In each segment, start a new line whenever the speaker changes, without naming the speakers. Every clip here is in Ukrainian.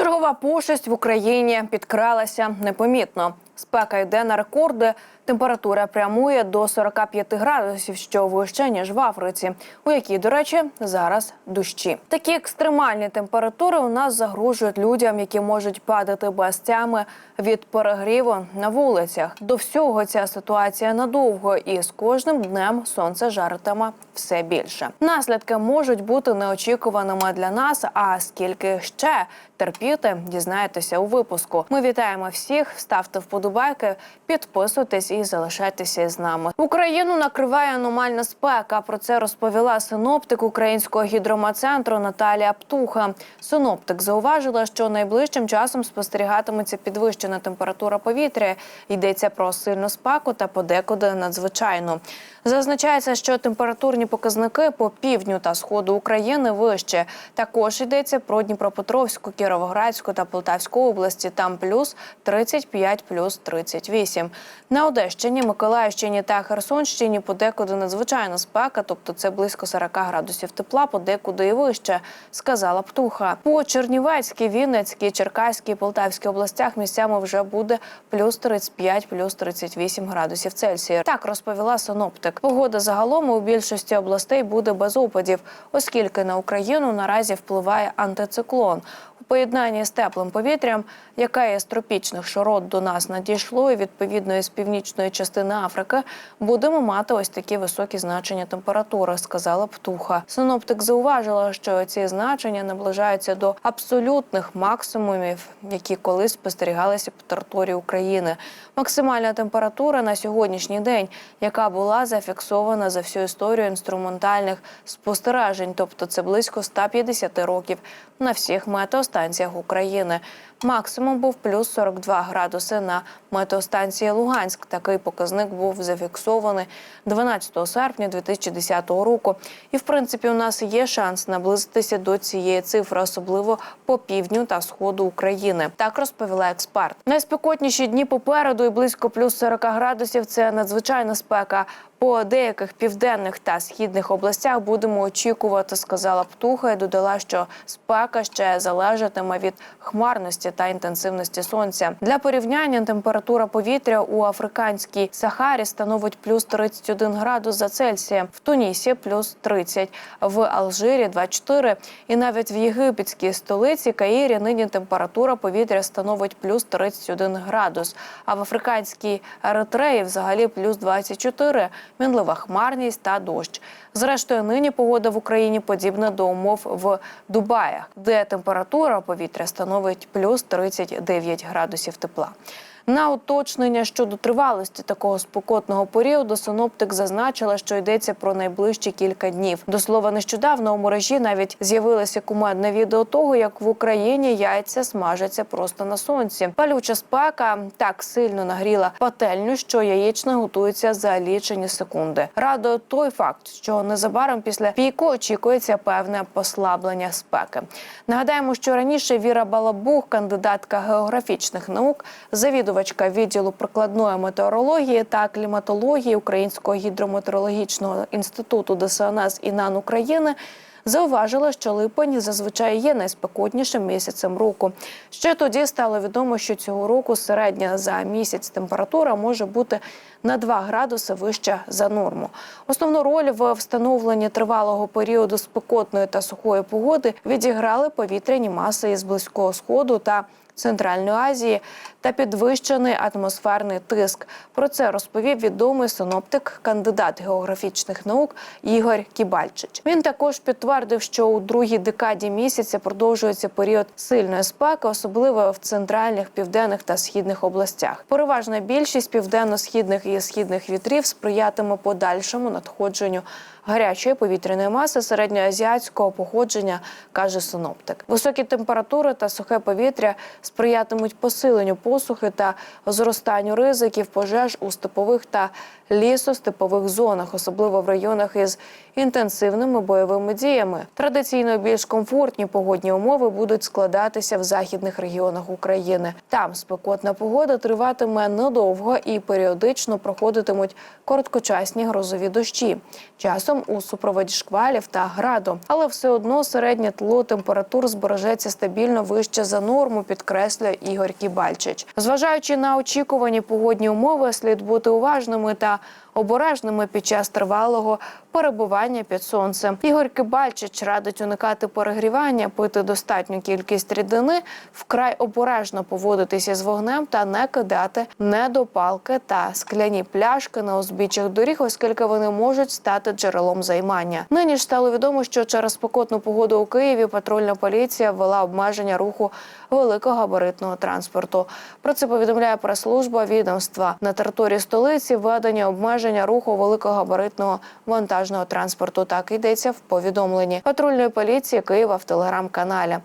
Чергова пошесть в Україні підкралася непомітно. Спека йде на рекорди. Температура прямує до 45 градусів, що вище ніж в Африці, у якій, до речі, зараз дощі. Такі екстремальні температури у нас загрожують людям, які можуть падати без від перегріву на вулицях. До всього ця ситуація надовго, і з кожним днем сонце жаритиме все більше. Наслідки можуть бути неочікуваними для нас. А скільки ще терпіти, дізнаєтеся у випуску. Ми вітаємо всіх. Ставте вподобайки, підписуйтесь і залишайтеся з нами. Україну накриває аномальна спека. Про це розповіла синоптик українського гідромацентру Наталія Птуха. Синоптик зауважила, що найближчим часом спостерігатиметься підвищена температура повітря. Йдеться про сильну спеку та подекуди надзвичайну. Зазначається, що температурні показники по півдню та сходу України вище. Також йдеться про Дніпропетровську, Кіровоградську та Полтавську області. Там плюс 35, плюс 38. На Одещині, Миколаївщині та Херсонщині подекуди надзвичайна спека, тобто це близько 40 градусів тепла, подекуди і вище, сказала Птуха. По Чернівецькій, Вінницькій, Черкаській, Полтавській областях місцями вже буде плюс 35, плюс 38 градусів Цельсія. Так розповіла синоптик. Погода загалом у більшості областей буде без опадів, оскільки на Україну наразі впливає антициклон. У поєднанні з теплим повітрям, яке із тропічних широт до нас надійшло, і відповідно із північної частини Африки, будемо мати ось такі високі значення температури, сказала Птуха. Синоптик зауважила, що ці значення наближаються до абсолютних максимумів, які колись спостерігалися по території України. Максимальна температура на сьогоднішній день, яка була зафіксована за всю історію інструментальних спостережень, тобто це близько 150 років на всіх метеостанціях України. Максимум був плюс 42 градуси на метеостанції Луганськ. Такий показник був зафіксований 12 серпня 2010 року. І в принципі, у нас є шанс наблизитися до цієї цифри, особливо по півдню та сходу України. Так розповіла експерт. Найспекотніші дні попереду і близько плюс 40 градусів. Це надзвичайна спека. По деяких південних та східних областях будемо очікувати, сказала Птуха і додала, що спека ще залежатиме від хмарності та інтенсивності сонця. Для порівняння температура повітря у африканській Сахарі становить плюс 31 градус за Цельсієм, в Тунісі плюс 30, в Алжирі 24 і навіть в єгипетській столиці Каїрі нині температура повітря становить плюс 31 градус. А в африканській Еритреї взагалі плюс 24 мінлива хмарність та дощ. Зрештою, нині погода в Україні подібна до умов в Дубаях, де температура повітря становить плюс 39 градусів тепла. На уточнення щодо тривалості такого спекотного періоду синоптик зазначила, що йдеться про найближчі кілька днів. До слова, нещодавно у мережі навіть з'явилося кумедне відео того, як в Україні яйця смажаться просто на сонці. Палюча спека так сильно нагріла пательню, що яєчна готується за лічені секунди. Радує той факт, що незабаром після піку очікується певне послаблення спеки. Нагадаємо, що раніше Віра Балабух, кандидатка географічних наук, завідувачка відділу прикладної метеорології та кліматології Українського гідрометеорологічного інституту ДСНС і НАН України. Зауважила, що липень зазвичай є найспекотнішим місяцем року. Ще тоді стало відомо, що цього року середня за місяць температура може бути на 2 градуси вища за норму. Основну роль в встановленні тривалого періоду спекотної та сухої погоди відіграли повітряні маси із близького сходу та Центральної Азії та підвищений атмосферний тиск. Про це розповів відомий синоптик, кандидат географічних наук Ігор Кібальчич. Він також підтвердив, що у другій декаді місяця продовжується період сильної спеки, особливо в центральних, південних та східних областях. Переважна більшість південно-східних і східних вітрів сприятиме подальшому надходженню гарячої повітряної маси середньоазіатського походження, каже синоптик. Високі температури та сухе повітря сприятимуть посиленню посухи та зростанню ризиків пожеж у степових та лісостепових зонах, особливо в районах із інтенсивними бойовими діями. Традиційно більш комфортні погодні умови будуть складатися в західних регіонах України. Там спекотна погода триватиме недовго і періодично проходитимуть короткочасні грозові дощі. Часом часом у супроводі шквалів та граду. Але все одно середнє тло температур збережеться стабільно вище за норму, підкреслює Ігор Кібальчич. Зважаючи на очікувані погодні умови, слід бути уважними та обережними під час тривалого перебування під сонцем. Ігор Кибальчич радить уникати перегрівання, пити достатню кількість рідини, вкрай обережно поводитися з вогнем та не кидати недопалки та скляні пляшки на узбіччях доріг, оскільки вони можуть стати джерелом займання. Нині ж стало відомо, що через спекотну погоду у Києві патрульна поліція ввела обмеження руху великогабаритного транспорту. Про це повідомляє прес-служба відомства на території столиці. Введення обмеження руху великогабаритного вантажного транспорту. Так йдеться в повідомленні патрульної поліції Києва в телеграм-каналі.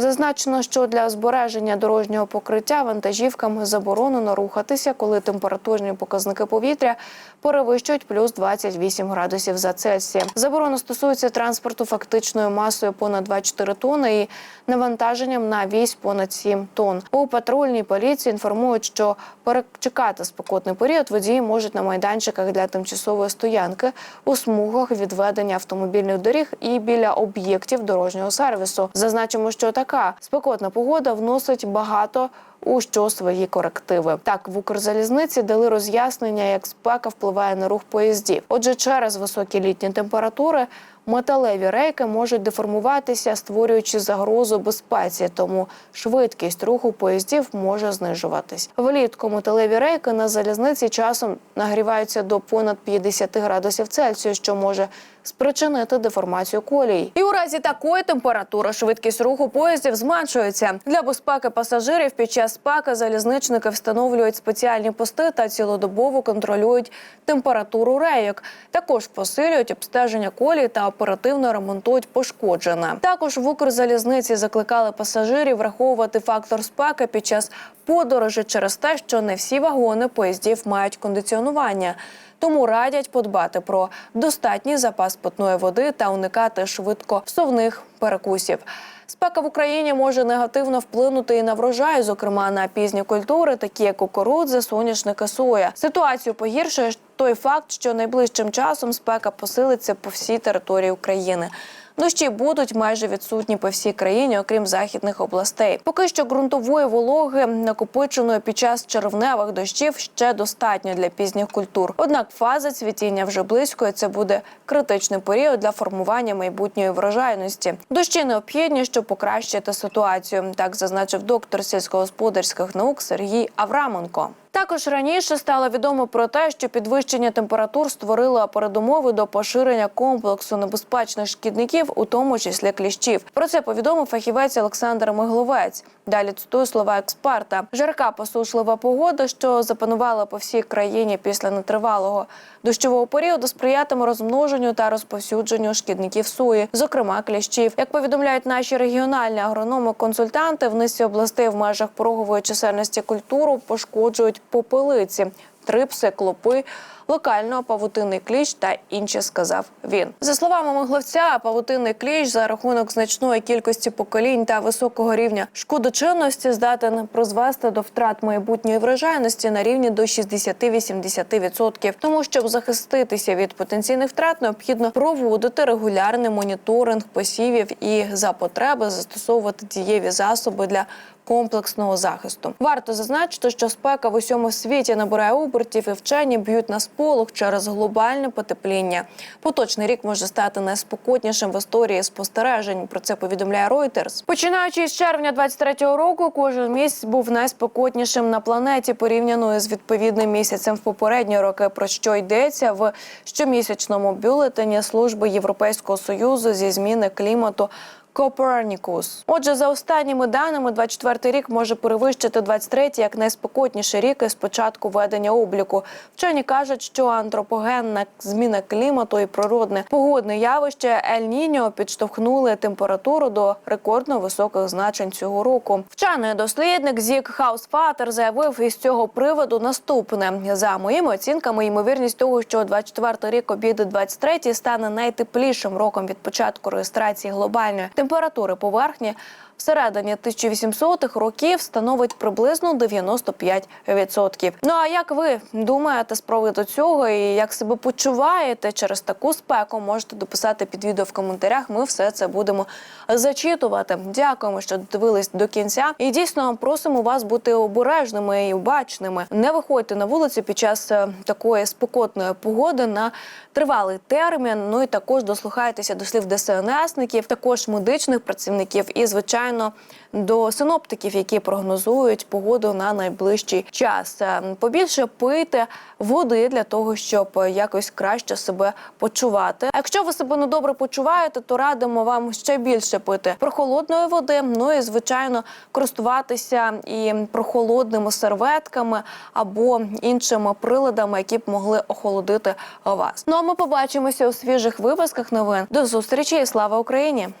Зазначено, що для збереження дорожнього покриття вантажівкам заборонено рухатися, коли температурні показники повітря перевищують плюс 28 градусів за Цельсієм. Заборона стосується транспорту фактичною масою понад 24 тонни і навантаженням на вісь понад 7 тонн. У патрульній поліції інформують, що перечекати спекотний період водії можуть на майданчиках для тимчасової стоянки у смугах відведення автомобільних доріг і біля об'єктів дорожнього сервісу. Зазначимо, що така спекотна погода вносить багато. У що свої корективи так в Укрзалізниці дали роз'яснення, як спека впливає на рух поїздів. Отже, через високі літні температури металеві рейки можуть деформуватися, створюючи загрозу безпеці, тому швидкість руху поїздів може знижуватись. Влітку металеві рейки на залізниці часом нагріваються до понад 50 градусів Цельсію, що може спричинити деформацію колій. І у разі такої температури швидкість руху поїздів зменшується. Для безпеки пасажирів під час спеки залізничники встановлюють спеціальні пости та цілодобово контролюють температуру рейок. Також посилюють обстеження колій та оперативно ремонтують пошкоджене. Також в Укрзалізниці закликали пасажирів враховувати фактор спеки під час подорожі через те, що не всі вагони поїздів мають кондиціонування. Тому радять подбати про достатній запас питної води та уникати швидко всовних перекусів. Спека в Україні може негативно вплинути і на врожай, зокрема на пізні культури, такі як кукурудзи, соняшники, соя. Ситуацію погіршує той факт, що найближчим часом спека посилиться по всій території України. Дощі будуть майже відсутні по всій країні, окрім західних областей. Поки що ґрунтової вологи, накопиченої під час червневих дощів, ще достатньо для пізніх культур. Однак фаза цвітіння вже близько, і це буде критичний період для формування майбутньої врожайності. Дощі необхідні, щоб покращити ситуацію. Так зазначив доктор сільськогосподарських наук Сергій Авраменко. Також раніше стало відомо про те, що підвищення температур створило передумови до поширення комплексу небезпечних шкідників, у тому числі кліщів. Про це повідомив фахівець Олександр Мигловець. Далі цитую слова експерта: жарка посушлива погода, що запанувала по всій країні після нетривалого дощового періоду, сприятиме розмноженню та розповсюдженню шкідників сої, зокрема кліщів. Як повідомляють наші регіональні агрономи-консультанти, в низці областей в межах порогової чисельності культуру пошкоджують попелиці, трипси, клопи. Локально павутинний кліщ та інші сказав він. За словами Могловця, павутинний кліщ за рахунок значної кількості поколінь та високого рівня шкодочинності здатен призвести до втрат майбутньої врожайності на рівні до 60-80%. Тому щоб захиститися від потенційних втрат, необхідно проводити регулярний моніторинг посівів і за потреби застосовувати дієві засоби для комплексного захисту. Варто зазначити, що спека в усьому світі набирає обертів і вчені б'ють на сполох через глобальне потепління. Поточний рік може стати найспокотнішим в історії спостережень. Про це повідомляє Reuters. Починаючи з червня 23-го року, кожен місяць був найспекотнішим на планеті порівняно з відповідним місяцем в попередні роки. Про що йдеться в щомісячному бюлетені служби Європейського союзу зі зміни клімату. Копернікус. Отже, за останніми даними, 24-й рік може перевищити 23-й як найспекотніший рік із початку ведення обліку. Вчені кажуть, що антропогенна зміна клімату і природне погодне явище Ель-Ніньо підштовхнули температуру до рекордно високих значень цього року. Вчений дослідник Зік Хаусфатер заявив із цього приводу наступне: за моїми оцінками, ймовірність того, що 24-й рік обійде 23-й, стане найтеплішим роком від початку реєстрації глобальної температури поверхні всередині 1800-х років становить приблизно 95%. Ну а як ви думаєте з приводу цього і як себе почуваєте через таку спеку? Можете дописати під відео в коментарях. Ми все це будемо зачитувати. Дякуємо, що дивились до кінця. І дійсно просимо вас бути обережними і обачними. Не виходьте на вулицю під час е, такої спекотної погоди на тривалий термін. Ну і також дослухайтеся до слів ДСНСників, також медичних працівників і, звичайно, до синоптиків, які прогнозують погоду на найближчий час. Е, Побільше пийте води для того, щоб якось краще себе почувати. А якщо ви себе недобре почуваєте, то радимо вам ще більше пити прохолодної води. Ну і звичайно користуватися і прохолодними серветками або іншими приладами, які б могли охолодити вас. Ну а ми побачимося у свіжих випусках новин. До зустрічі і слава Україні!